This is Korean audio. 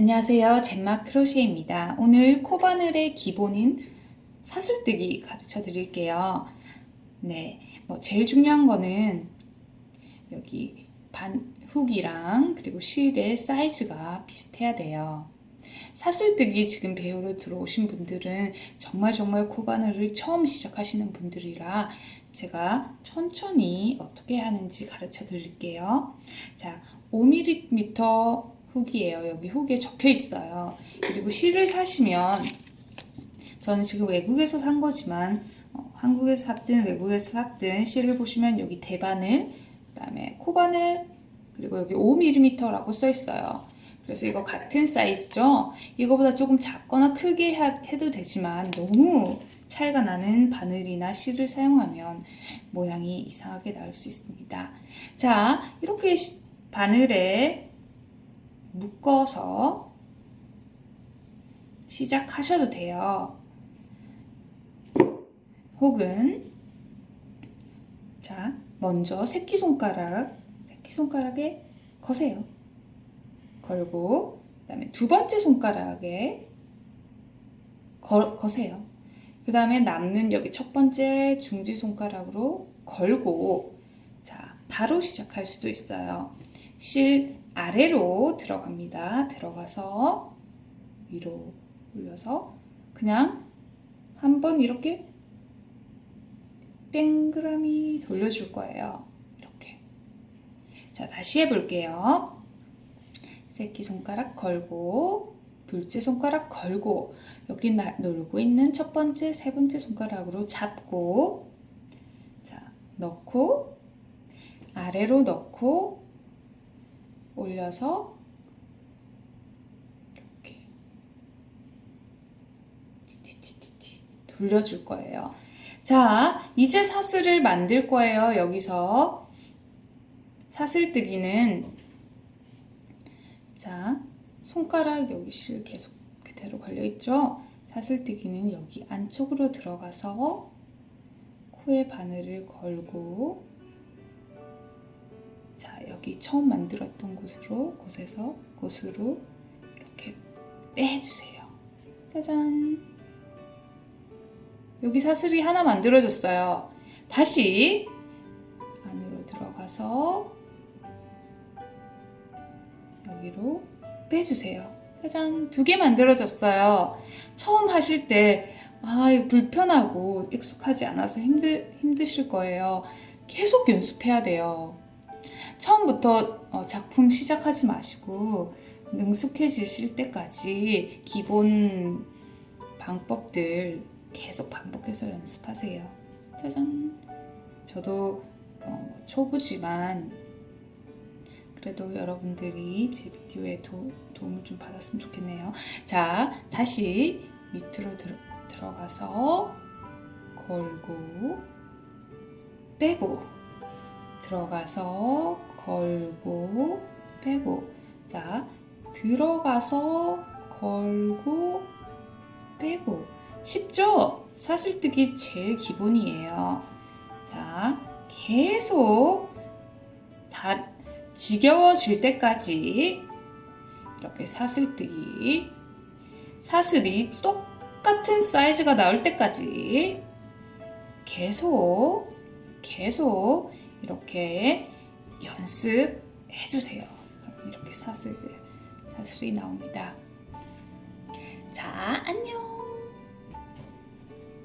안녕하세요. 젠마 크로시입니다. 오늘 코바늘의 기본인 사슬뜨기 가르쳐 드릴게요. 네, 뭐 제일 중요한 거는 여기 반 훅이랑 그리고 실의 사이즈가 비슷해야 돼요. 사슬뜨기 지금 배우러 들어오신 분들은 정말 정말 코바늘을 처음 시작하시는 분들이라 제가 천천히 어떻게 하는지 가르쳐 드릴게요. 자, 5mm 훅이에요. 여기 훅에 적혀 있어요. 그리고 실을 사시면 저는 지금 외국에서 산 거지만 어, 한국에서 샀든 외국에서 샀든 실을 보시면 여기 대바늘, 그다음에 코바늘, 그리고 여기 5mm라고 써 있어요. 그래서 이거 같은 사이즈죠. 이거보다 조금 작거나 크게 하- 해도 되지만 너무 차이가 나는 바늘이나 실을 사용하면 모양이 이상하게 나올 수 있습니다. 자, 이렇게 시- 바늘에 묶어서 시작하셔도 돼요. 혹은 자, 먼저 새끼손가락, 새끼손가락에 거세요. 걸고 그 다음에 두 번째 손가락에 걸, 거세요. 그 다음에 남는 여기 첫 번째 중지 손가락으로 걸고 자 바로 시작할 수도 있어요. 실 아래로 들어갑니다. 들어가서 위로 올려서 그냥 한번 이렇게 땡그라미 돌려줄 거예요. 이렇게. 자, 다시 해볼게요. 새끼 손가락 걸고, 둘째 손가락 걸고, 여기 나, 놀고 있는 첫 번째, 세 번째 손가락으로 잡고, 자, 넣고, 아래로 넣고, 올려서, 이렇게, 돌려줄 거예요. 자, 이제 사슬을 만들 거예요. 여기서 사슬뜨기는 자, 손가락 여기 실 계속 그대로 걸려 있죠? 사슬뜨기는 여기 안쪽으로 들어가서 코에 바늘을 걸고 자, 여기 처음 만들었던 곳으로 곳에서 곳으로 이렇게 빼주세요. 짜잔. 여기 사슬이 하나 만들어졌어요. 다시 안으로 들어가서 여기로 빼주세요. 짜잔, 두 개 만들어졌어요. 처음 하실 때, 아, 불편하고 익숙하지 않아서 힘드, 힘드실 거예요. 계속 연습해야 돼요. 처음부터 어, 작품 시작하지 마시고, 능숙해지실 때까지 기본 방법들 계속 반복해서 연습하세요. 짜잔. 저도 어, 초보지만 그래도 여러분들이 제 비디오에 도, 도움을 좀 받았으면 좋겠네요. 자, 다시 밑으로 들, 들어가서 걸고 빼고 들어가서 걸고 빼고 자, 들어가서 걸고 빼고 쉽죠? 사슬뜨기 제일 기본이에요. 자, 계속 다 지겨워질 때까지 이렇게 사슬뜨기 사슬이 똑같은 사이즈가 나올 때까지 계속 계속 이렇게 연습해 주세요. 이렇게 사슬 사슬이 나옵니다. 자, 안녕.